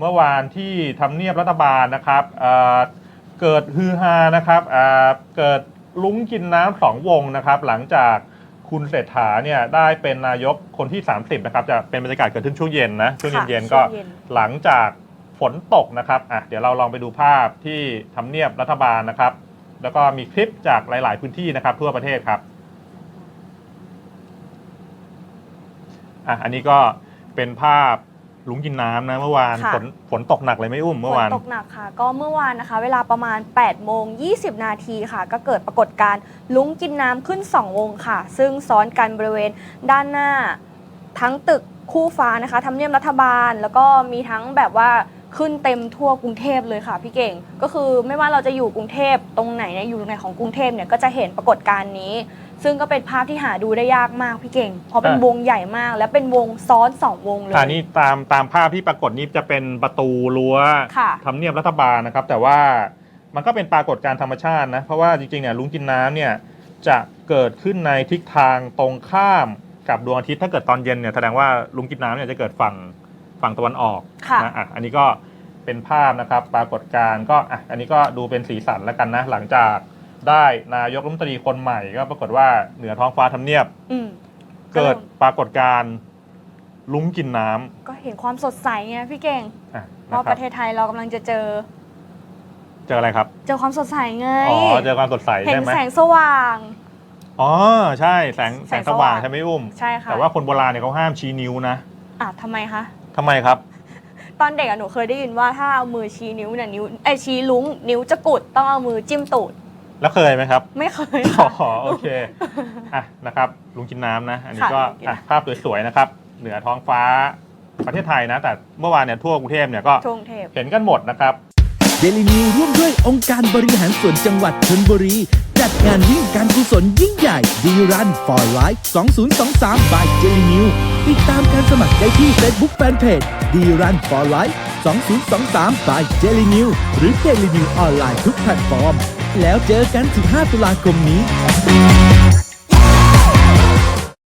เมื่อวานที่ทำเนียบรัฐบาลนะครับเอ่อเกิดฮือฮานะครับเอ่อเกิดลุ้งกินน้ำสองวงนะครับ หลังจากคุณเศรษฐาเนี่ยได้เป็นนายกคนที่ 30 นะครับ จะเป็นบรรยากาศเกิดขึ้นช่วงเย็นนะช่วงค่ะเย็นๆก็ช่วงเย็นหลังจากฝนตกนะครับอะเดี๋ยวเราลองไปดูภาพที่ทำเนียบรัฐบาลนะครับ แล้วก็มีคลิปจากหลาย ๆ พื้นที่นะครับ ทั่วประเทศครับอะอัน20ก็เป็นภาพ ลุงกินน้ำนะเมื่อวานค่ะ ฝนฝนตกหนักเลยไหม่อุ้มเมื่อวาน ฝนตกหนักค่ะ ก็เมื่อวานนะคะ เวลาประมาณ8โมง20 นาทีค่ะ ก็เกิดปรากฏการณ์ลุ้งกินน้ำขึ้น 2 วงค่ะ ซึ่งซ้อนกันบริเวณด้านหน้า ทั้งตึกคู่ฟ้านะคะทำเนียบรัฐบาล แล้วก็มีทั้งแบบว่าขึ้นเต็มทั่วกรุงเทพเลยค่ะพี่เก่ง ก็คือไม่ว่าเราจะอยู่กรุงเทพตรงไหนเนี่ยอยู่ตรงไหนของกรุงเทพเนี่ยก็จะเห็นปรากฏการณ์นี้ ซึ่งก็เป็นภาพที่หาดูได้ยากมากพี่เก่ง เพราะเป็นอะวงใหญ่มาก และเป็นวงซ้อนสองวงเลย ค่ะนี่ตามตามภาพที่ปรากฏนี่จะเป็นประตูรั้วค่ะทำเนียบรัฐบาลนะครับ แต่ว่ามันก็เป็นปรากฏการณ์ธรรมชาตินะ เพราะว่าจริงๆเนี่ยลุงกินน้ำเนี่ยจะเกิดขึ้นในทิศทางตรงข้ามกับดวงอาทิตย์ถ้าเกิดตอนเย็นเนี่ยแสดงว่าลุงกินน้ำเนี่ยจะเกิดฝั่งฝั่งตะวันออกค่ะ นะอะอันนี้ก็เป็นภาพนะครับ ปรากฏการณ์ก็อะอันนี้ก็ดูเป็นสีสันแล้วกันนะหลังจาก ได้นายกรัฐมนตรีคนใหม่ก็ปรากฏว่าเหนือท้องฟ้าทำเนียบ อืมเกิดปรากฏการณ์ลุงกินน้ำก็เห็นความสดใสไงพี่เก่งอะเพนะราะคปรับระเทศไทยเรากำลังจะเจอ เจออะไรครับ เจอความสดใสไง อ๋อ เจอความสดใสเห็นใช่ไหมแสงสว่าง อ๋อ ใช่ แสงแสแสงงสสว่าว่าง งใช่ไหมอุ้ม ใช่ค่ะแต่ว่าคนโบราณเนี่ยเขาห้ามชี้นิ้วนะอะทำไมคะ ทำไมครับ ตอนเด็กอะหนูเคยได้ยินว่าถ้าเอามือชี้นิ้วเนี่ยนิ้วไอยชี้ลุงนิ้วจะกุดต้องเอามือจิ้มตูด แล้วเคยไหมครับไม่เคยอ๋ค่ะอโอเคอะนะครับลุงกินน้ำนะ อันนี้ค่ะก็ลุงกินอะน้ำ ภาพสวยๆนะครับ เหนือท้องฟ้าประเทศไทยนะ แต่เมื่อวานเนี่ยทั่วกรุงเทพเนี่ยก็ทุ่งเทพ เห็นกันหมดนะครับ เดลินิวร่วมด้วยองค์การบริหารส่วนจังหวัดชนบุรี จัดงานวิ่งการกุศลยิ่งใหญ่ดีรัน for life 2023 by เจลินิวติดตามการสมัครได้ที่ Facebook Fanpage ดีรัน for life 2023 by เจลินิวหรือเจลินิวออนไลน์ทุกแพลตฟอร์ม แล้วเจอกัน 15 ตุลาคมนี้